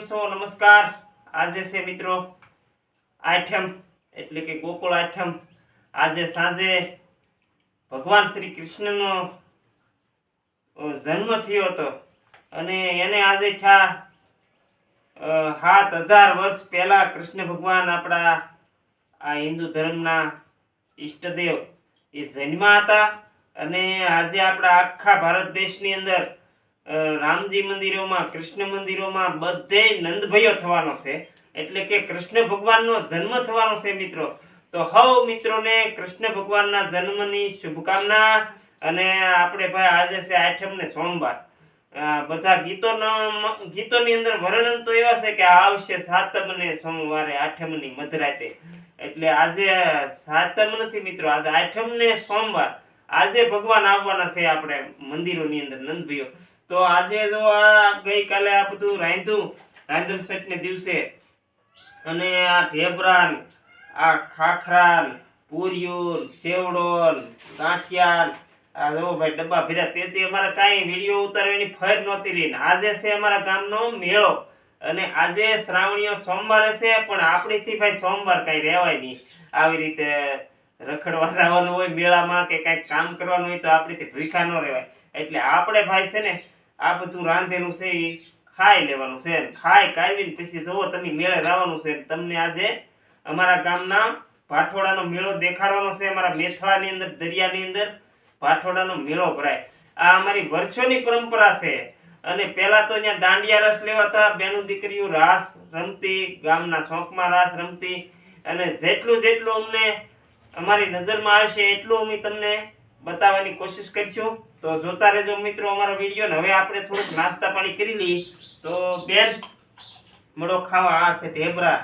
નમસ્કાર. આજે છે મિત્રો આઠમ, એટલે કે ગોકુળ આઠમ. આજે સાંજે ભગવાન શ્રી કૃષ્ણનો જન્મ થયો હતો. અને એને આજે થયા સાત હજાર વર્ષ પહેલા કૃષ્ણ ભગવાન આપણા આ હિન્દુ ધર્મના ઈષ્ટદેવ એ જન્મ્યા હતા. અને આજે આપણા આખા ભારત દેશની અંદર રામજી મંદિરોમાં, કૃષ્ણ મંદિરોમાં બધે નંદભયો થવાનો છે. એટલે કે કૃષ્ણ ભગવાનનો જન્મ થવાનો છે મિત્રો. તો હવ મિત્રોને, કૃષ્ણ ભગવાનના જન્મની શુભકામના. અને આપણે ભાઈ આજે છે આઠમ ને સોમવાર. બધા ગીતોના ગીતોની અંદર વર્ણન તો એવા છે કે આવશે સાતમ ને સોમવારે આઠમની મધરાતે. એટલે આજે સાતમ નથી મિત્રો, આજે આઠમ ને સોમવાર. આજે ભગવાન આવવાના છે આપણે મંદિરોની અંદર નંદભીઓ તો આજે જો આ ગઈકાલે આ બધું રાંધ્યું રાંધણ સેટને દિવસે અને આ ઢેબરાન આ ખાખરાન પૂરિયું ને, સેવડો ને, ગાંઠિયા ને, આ જો ભાઈ ડબ્બા ભર્યા તેથી અમારે કાંઈ વીડિયો ઉતારવાની ફરજ નહોતી રહી ને આજે છે અમારા ગામનો મેળો અને આજે શ્રાવણીઓ સોમવારે છે પણ આપણીથી ભાઈ સોમવાર કાંઈ રહેવાય નહીં. આવી રીતે રખડવા જવાનું હોય મેળામાં કે કાંઈક કામ કરવાનું હોય તો આપણીથી ભૂખા ન રહેવાય. એટલે આપણે ભાઈ છે ને આ બધું રાંધેલું છે એ ખાઈ લેવાનું છે. ખાઈ કાઢીને પછી જુઓ તમે મેળે રાવાનું છે. તમને આજે અમારા ગામના ભાઠોડાનો મેળો દેખાડવાનો છે. અમારા મેથળાની અંદર, દરિયાની અંદર ભાઠોડાનો મેળો ભરાય. આ અમારી વર્ષોની પરંપરા છે. અને પહેલાં તો અહીંયા દાંડિયા રસ લેવાતા, બેનું દીકરીઓ રાસ રમતી, ગામના શોખમાં રાસ રમતી. અને જેટલું જેટલું અમને અમારી નજરમાં આવશે એટલું અમે તમને બતાવવાની કોશિશ કરીશું. તો જોતા રહેજો મિત્રો અમારો વીડિયો ને. હવે આપણે થોડુંક નાસ્તા પાણી કરી લઈએ. તો બેન મળો ખાવા. આ છે ઢેબરા.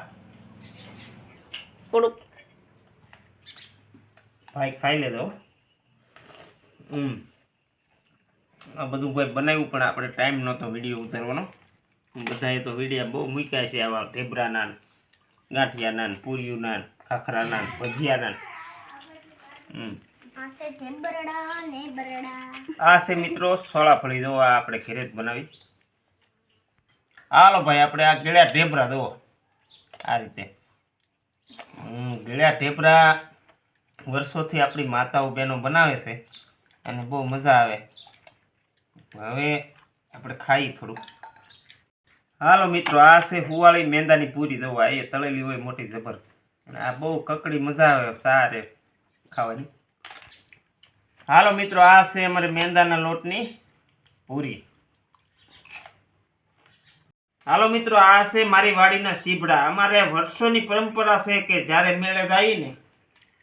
થોડુંક ભાઈ ખાઈ લેજો. હમ. આ બધું ભાઈ બનાવ્યું પણ આપણે ટાઈમ નહોતો વીડિયો ઉતારવાનો. બધાએ તો વિડીયા બહુ મૂક્યા છે આવા ઢેબરા નાન ગાંઠિયાના ને, પૂરીઓના ને, ખાખરાના ને, ભજીયાના નાન હમ. આ છે મિત્રો સોળાફળી, જો આપણે ઘેરે જ બનાવી. હાલો ભાઈ, આપણે આ ગળ્યા ઢેબરા, જુઓ. આ રીતે. ગળ્યા ઢેબરા વર્ષોથી આપણી માતાઓ બહેનો બનાવે છે અને બહુ મજા આવે. હવે આપણે ખાઈ થોડુંક. હાલો મિત્રો, આ છે હુવાળી મેંદાની પૂરી દવા એ તળેલી હોય મોટી જબર. આ બહુ કકડી મજા આવે, સારે ખાવાની. હાલો મિત્રો, આ છે અમારે મેંદાના લોટની પૂરી. હાલો મિત્રો, આ છે મારી વાડીના સીભડા અમારે વર્ષોની પરંપરા છે કે જ્યારે મેળે જાય ને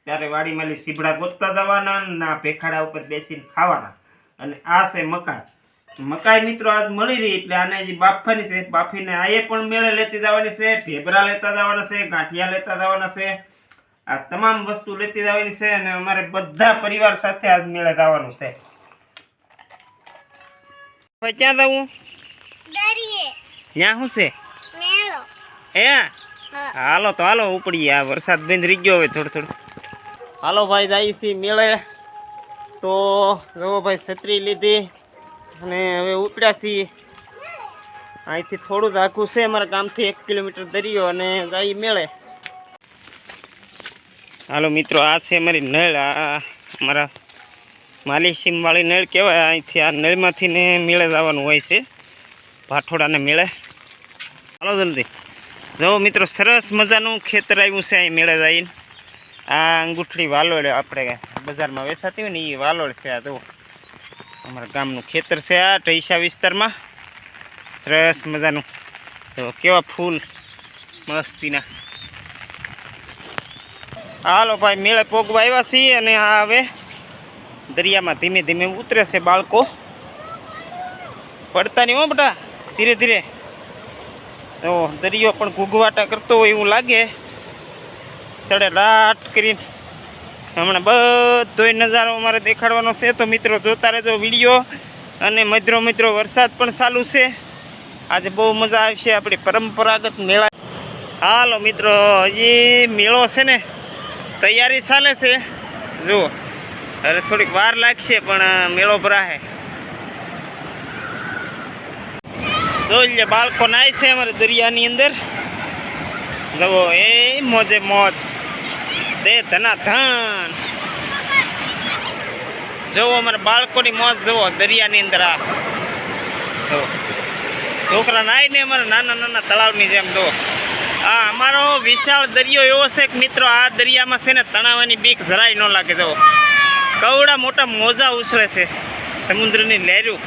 ત્યારે વાડીમાં સીભડા ગોતતા જવાના ના ભેખાડા ઉપર બેસીને ખાવાના. અને આ છે મકાઈ. મકાઈ મિત્રો, આજ મળી રહી એટલે આને જે બાફવાની છે, બાફીને આ પણ મેળે લેતી જવાની છે, ઢેબરા લેતા જવાના છે, ગાંઠિયા લેતા જવાના છે. આ તમામ વસ્તુ લેતી જવાની છે અને અમારે બધા પરિવાર સાથે આજ મેળે જવાનું છે. ભાઈ ક્યાં જવું ત્યાં શું છે? એ હાલો તો હાલો ઉપડીએ. આ વરસાદ બંધ રહી ગયો હવે થોડું થોડું. હાલો ભાઈ જાય છે મેળે. તો જવો ભાઈ છત્રી લીધી અને હવે ઉપડ્યા છીએ. અહીંથી થોડું જ આખું છે અમારા ગામથી એક કિલોમીટર દરિયો અને ગાય મેળે. હાલો મિત્રો, આ છે અમારી નળ. આ અમારા માલી નળ કહેવાય. અહીંથી આ નળમાંથી ને મેળે જવાનું હોય છે. ભાઠોડાને મેળે. હાલો જલ્દી. જો મિત્રો, સરસ મજાનું ખેતર આવ્યું છે અહીં મેળે જઈને. આ અંગૂઠડી વાલોડ આપણે બજારમાં વેચાતી હોય ને એ વાલોડ છે આ જો અમારા ગામનું ખેતર છે આ ઢૈસા વિસ્તારમાં. સરસ મજાનું. તો કેવા ફૂલ મસ્તીના. હાલો ભાઈ, મેળે પોગવા આવ્યા છીએ અને આ હવે દરિયામાં ધીમે ધીમે ઉતરે છે બાળકો. પડતા નહીં હો બટા, ધીરે ધીરે. તો દરિયો પણ ઘૂઘવાટા કરતો હોય એવું લાગે. સડે રાટ કરીને. હમણાં બધોય નજારો અમારે દેખાડવાનો છે, તો મિત્રો જોતા રહેજો વીડિયો. અને મધરો મિત્રો વરસાદ પણ ચાલુ છે. આજે બહુ મજા આવશે આપણી પરંપરાગત મેળા. હાલો મિત્રો, હજી મેળો છે ને તૈયારી ચાલે છે. જુઓ. હવે થોડીક વાર લાગશે, પણ મેળો ભરાશે લે, બાળકો નાય છે અમારે દરિયાની અંદર. જવો એ મોજે મોજ. દે ધના ધન જુઓ અમારે બાળકોની મોજ, જુઓ, દરિયાની અંદર આ. છોકરા નાય ને અમારે નાના નાના તળાવની જેમ, જુઓ. આ અમારો વિશાળ દરિયો એવો છે કે મિત્રો, આ દરિયામાં છે ને તણાવની બીક જરાય ન લાગે. જવો કવડા મોટા મોજા ઉછળે છે સમુદ્રની લહેરું.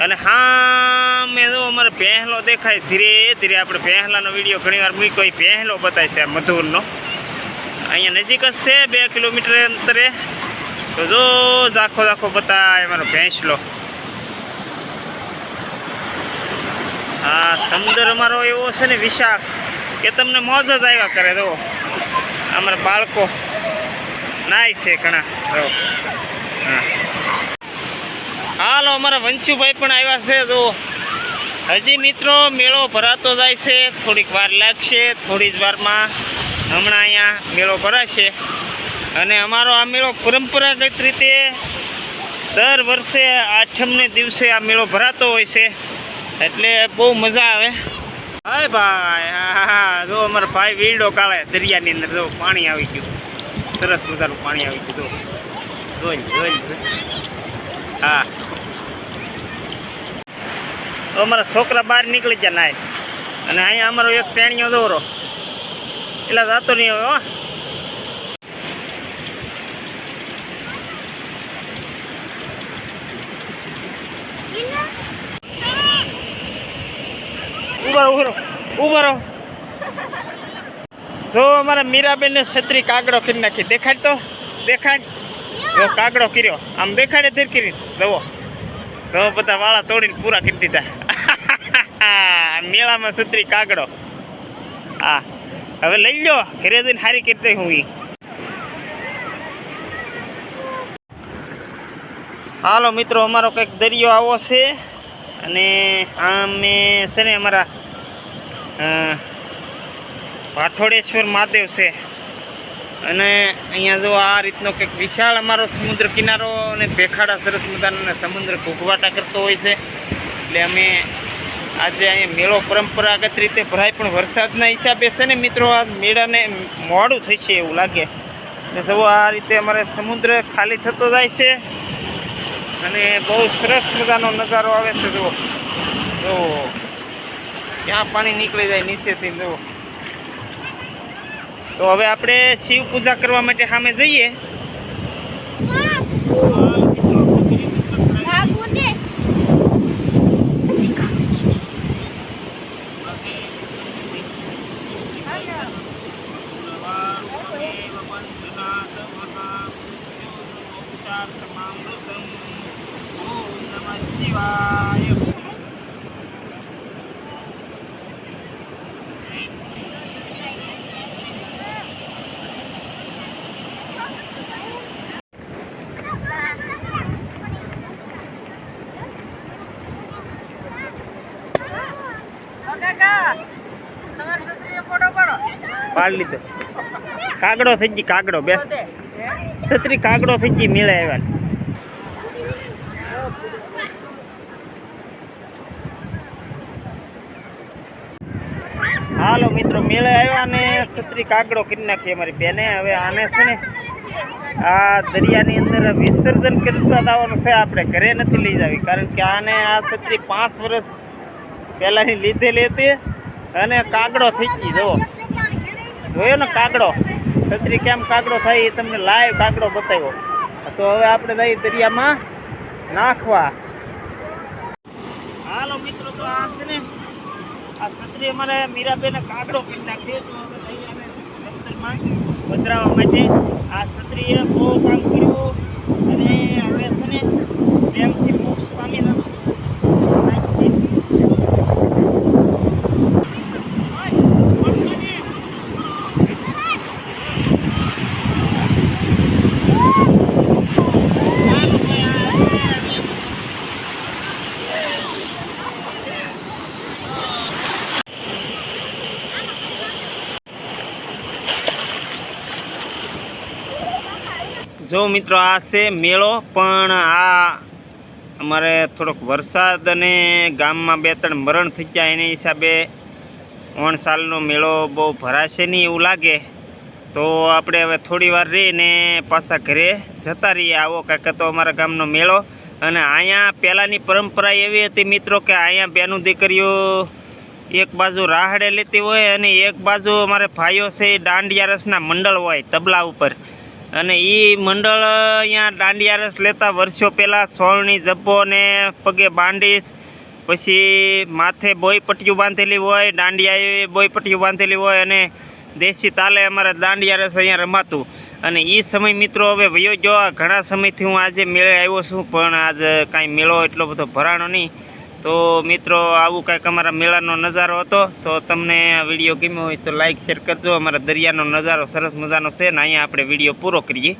અને હા મેં જો અમારે પહેલો દેખાય. ધીરે ધીરે આપણે પહેલાંનો વીડિયો ઘણીવાર મૂક્યો. એ પહેલો બતાય છે મધુરનો. અહીંયા નજીક જ છે, બે કિલોમીટર અંતરે. તો જો, ઝાખો ઝાખો બતાય અમારો ભેંસલો. હા સમુદ્ર અમારો એવો છે ને વિશાળ કે તમને મોજ જ આવ્યા કરે તો અમારા બાળકો નાય છે ઘણા હાલો, અમારા વંચુભાઈ પણ આવ્યા છે તો હજી મિત્રો, મેળો ભરાતો જાય છે, થોડીક વાર લાગશે, થોડી જ વારમાં હમણાં અહીંયા મેળો ભરાશે. અને અમારો આ મેળો પરંપરાગત રીતે દર વર્ષે આઠમને દિવસે આ મેળો ભરાતો હોય છે. એટલે બહુ મજા આવે. હાય ભાઈ, હા જો અમારો ભાઈ વીડો કાળે દરિયાની અંદર જો પાણી આવી ગયું. સરસ મજાનું પાણી આવી ગયું, જો. જોઈ હા. અમારા છોકરા બહાર નીકળી ગયા નાય. અને અહીંયા અમારો એક પ્રાણીઓ દોરો. એટલે જતો નહીં હવે ઉભરો ઉભરો ઉભરો જો અમારા મીરાબેનને છત્રી કાગડો કરી નાખી. દેખાડ તો, દેખાડ. કાગડો કર્યો. આમ દેખાડે ધીર કરી. દવો તો બધા વાળા તોડીને પૂરા કરી દીધા. મેળામાં છત્રી કાગડો. હા હવે લઈ લો ઘરે જઈને હારી કરી હું એ હાલો મિત્રો, અમારો કંઈક દરિયો આવો છે. અને આમે છે ને અમારા અ, ભાઠોડેશ્વર મહાદેવ છે. અને અહીંયા જો આ રીતનો કંઈક વિશાળ અમારો સમુદ્ર કિનારો અને ભેખાડા સરસ મજાનો સમુદ્ર ઘૂઘવાટા કરતો હોય છે. એટલે અમે આજે અહીંયા મેળો પરંપરાગત રીતે ભરાય પણ વરસાદના હિસાબે છે ને મિત્રો આ મેળાને મોડું થશે એવું લાગે. ને જુઓ આ રીતે અમારે સમુદ્ર ખાલી થતો જાય છે અને બહુ સરસ મજાનો નજારો આવે છે જુઓ. જુઓ. ક્યાં પાણી નીકળી જાય નીચેથી જુઓ તો હવે આપણે શિવ પૂજા કરવા માટે સામે જઈએ. ભાગવું નમઃ શિવાય પાડી લીધો. કાગડો થઈ ગઈ કાગડો બે. છત્રી કાગડો થઈ ગઈ મેળે આવ્યા. હાલો મિત્રો મેળે આવ્યા ને છત્રી કાગડો કરી નાખી અમારી બેને. હવે આને છે ને આ દરિયાની અંદર વિસર્જન કરતા આવવાનું છે આપણે ઘરે નથી લઈ જાવી. કારણ કે આને આ છત્રી પાંચ વર્ષ પહેલાંની લીધેલી હતી અને કાગડો થઈ ગઈ જુઓ. જોયો ને કાગડો? છત્રી કેમ કાગડો થાય એ તમને લાઈવ કાગડો બતાવ્યો. તો હવે આપણે જઈએ દરિયામાં નાખવા. હાલો મિત્રો, તો આ છે ને, આ છત્રી અમારે મીરાબેને કાગડો કરી નાખ્યો તો દફતરમાં પધરાવવા માટે. આ છત્રીએ બહુ કામ કર્યું અને હવે છે ને પ્રેમથી મોક્ષ પામી જવાનું જો મિત્રો આ છે મેળો, પણ આ અમારે થોડોક વરસાદ અને ગામમાં બે ત્રણ મરણ થઈ ગયા, એની હિસાબે ઓણ સાલનો મેળો બહુ ભરાશે નહીં એવું લાગે. તો આપણે હવે થોડી વાર રહીને પાછા ઘરે જતા રહીએ આવો કાંક તો અમારા ગામનો મેળો. અને અહીંયા પહેલાંની પરંપરા એવી હતી મિત્રો કે અહીંયા બેનું દીકરીઓ એક બાજુ રાહડે લેતી હોય અને એક બાજુ અમારે ભાઈઓ છે એ દાંડિયા રસના મંડળ હોય, તબલા ઉપર. અને એ મંડળ અહીંયા દાંડિયા રસ લેતા વર્ષો પહેલાં સોળની જબ્બો ને પગે બાંડીશ પછી માથે બોય પટ્ટીઓ બાંધેલી હોય, દાંડિયાએ બોય પટ્ટીઓ બાંધેલી હોય અને દેશી તાલે અમારે દાંડિયા રસ અહીંયા રમાતું. અને એ સમય મિત્રો હવે વયો ગયો. ઘણા સમયથી હું આજે મેળે આવ્યો છું, પણ આજ કાંઈ મેળો એટલો બધો ભરાણો નહીં. તો મિત્રો, આવું કાંઈક અમારા મેળાનો નજારો હતો, તો તમને આ વીડિયો ગમ્યો હોય તો લાઇક શેર કરજો. અમારા દરિયાનો નજારો સરસ મજાનો છે ને અહીંયા આપણે વીડિયો પૂરો કરીએ.